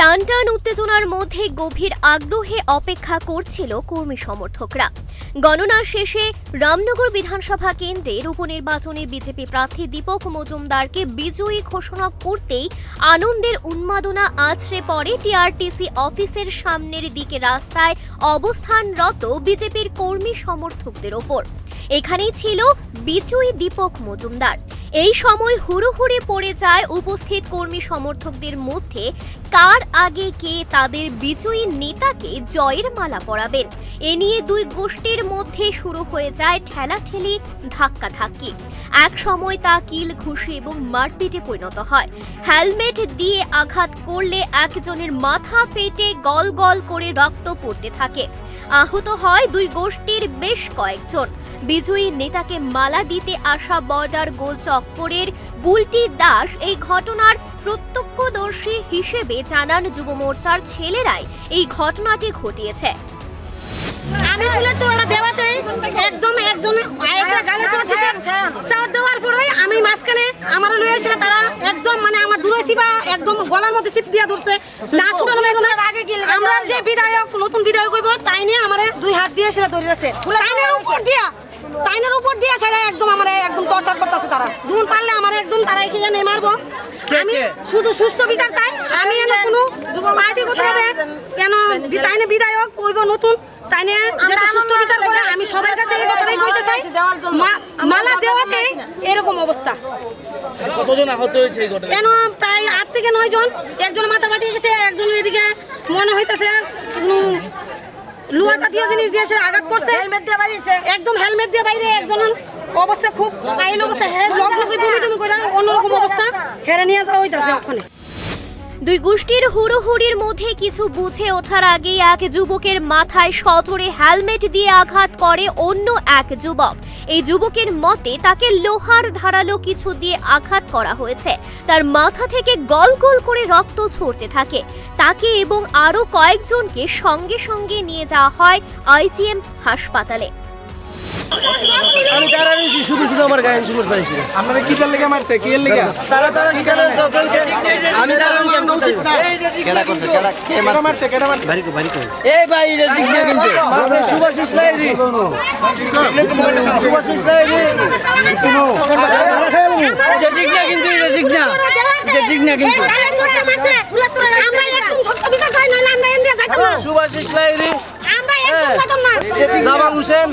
টান টান উত্তেজনার মধ্যে গভীর আগ্রহে অপেক্ষা করছিল কর্মী সমর্থকরা। গণনা শেষে রামনগর বিধানসভা কেন্দ্রের উপনির্বাচনে বিজেপি প্রার্থী দীপক মজুমদারকে বিজয়ী ঘোষণা করতেই আনন্দের উন্মাদনা আছড়ে পড়ে টিআরটিসি অফিসের সামনের দিকে রাস্তায় অবস্থানরত বিজেপির কর্মী সমর্থকদের ওপর। এখানেই ছিল বিজয়ী দীপক মজুমদার। এই সময় হুড়োহুড়ি পড়ে যায় উপস্থিত কর্মী সমর্থকদের মধ্যে, কার আগে কে তাদের বিজয়ী নেতাকে জয়ের মালা পরাবেন? এ নিয়ে দুই গোষ্ঠীর মধ্যে শুরু হয়ে যায় ঠেলাঠেলি, ধাক্কাধাক্কি। এক সময় তা কিল ঘুষি এবং মারপিটে পরিণত হয়। হেলমেট দিয়ে আঘাত করলে একজনের মাথা ফেটে গল গল করে রক্ত পড়তে থাকে। আহত হয় দুই গোষ্ঠীর বেশ কয়েকজন। বিজয়ী নেতাকে মালা দিতে আসা বর্ডার গোল চক্করের বুলটি দাস এই ঘটনার প্রত্যক্ষদর্শী হিসেবে জানান যুব মোর্চার ছেলেরাই এই ঘটনাটি ঘটিয়েছে। আমার মানে আমার দূরে সিবা একদম গলার মধ্যে সিপ দিয়া ধরছে, না লাগল না যে বিধায়ক নতুন বিধায়ক হইব তাই নিয়ে আমার দুই হাত দিয়ে সেটা ধরে রাখছে। তাইনের উপর দিয়া তাইনের উপর দিয়া সেটা একদম আমার একদম টর্চার করতেছে তারা। যেমন পারলে আমার একদম তারা কি জানে মারবো। আমি শুধু সুস্থ বিচার চাই আমি এনে কোনো পার্টি করতে হবে কেন তাইনে বিধায়ক হইব নতুন তাইনে যেটা সুস্থ বিচার করে আমি সবার কাছে এই কথাটাই কইতে চাই মালা দেওয়াতে এরকম অবস্থা। কতজন আহত হয়েছে এই ঘটনায়? কেন প্রায় আট থেকে নয় জন একজন মাথা ফাটিয়ে গেছে একজন হইতেছে লুয়া জাতীয় জিনিস দিয়ে সে আঘাত করছে। একদম হেলমেট দিয়ে বাইরে একজন অবস্থা খুব কাইল অবস্থা। হ্যাঁ লগ লগে বমি টমি করে অন্যরকম অবস্থা হেরে নিয়ে যাওয়া হইতাছে ওখানে দুই গোষ্ঠীর হুড়োহুড়ির মধ্যে কিছু বুঝে ওঠার আগেই এক যুবকের মাথায় সজোরে হেলমেট দিয়ে আঘাত করে অন্য এক যুবক। এই যুবকের মতে তাকে লোহার ধারালো কিছু দিয়ে আঘাত করা হয়েছে। তার মাথা থেকে গল গল করে রক্ত ছড়তে থাকে। তাকে এবং আরও কয়েকজনকে সঙ্গে সঙ্গে নিয়ে যাওয়া হয় আইজিএম হাসপাতালে। আমি তারা নিয়েছি শুধু শুধু আমার গায়ে শুরু চাইছি আপনারা কি তার লেগে মারছে কি এর লেগে তারা তারা কি কারণে চলছে আমি তারা কেডা করছে কেডা কে কেডা মারছে মারছে কেডা মারছে এই ভাই এটা ঠিক না কিন্তু মারছে সুভাষ ইসলাইরি সুভাষ ইসলাইরি এটা ঠিক না কিন্তু এটা ঠিক না এটা ঠিক না কিন্তু আমরা একদম সত্য বিচার চাই নাহলে আমরা এন দিয়ে যাইতাম না সুভাষ না জামাল হোসেন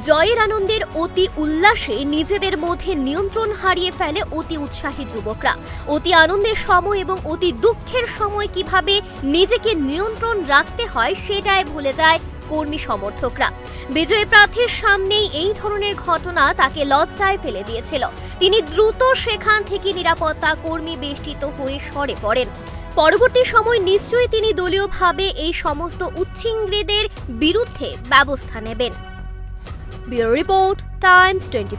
জয়ের আনন্দের অতি উল্লাসে নিজেদের মধ্যে নিয়ন্ত্রণ হারিয়ে ফেলে অতি উৎসাহী যুবকরা। অতি আনন্দের সময় এবং অতি দুঃখের সময় কীভাবে নিজেকে নিয়ন্ত্রণ রাখতে হয় সেটাই ভুলে যায় কর্মী সমর্থকরা। বিজয়ী প্রার্থীর সামনেই এই ধরনের ঘটনা তাকে লজ্জায় ফেলে দিয়েছিল। তিনি দ্রুত সেখান থেকে নিরাপত্তা কর্মী বেষ্টিত হয়ে সরে পড়েন। পরবর্তী সময় নিশ্চয়ই তিনি দলীয়ভাবে এই সমস্ত উচ্ছিংড়েদের বিরুদ্ধে ব্যবস্থা নেবেন। Bureau report, Times twenty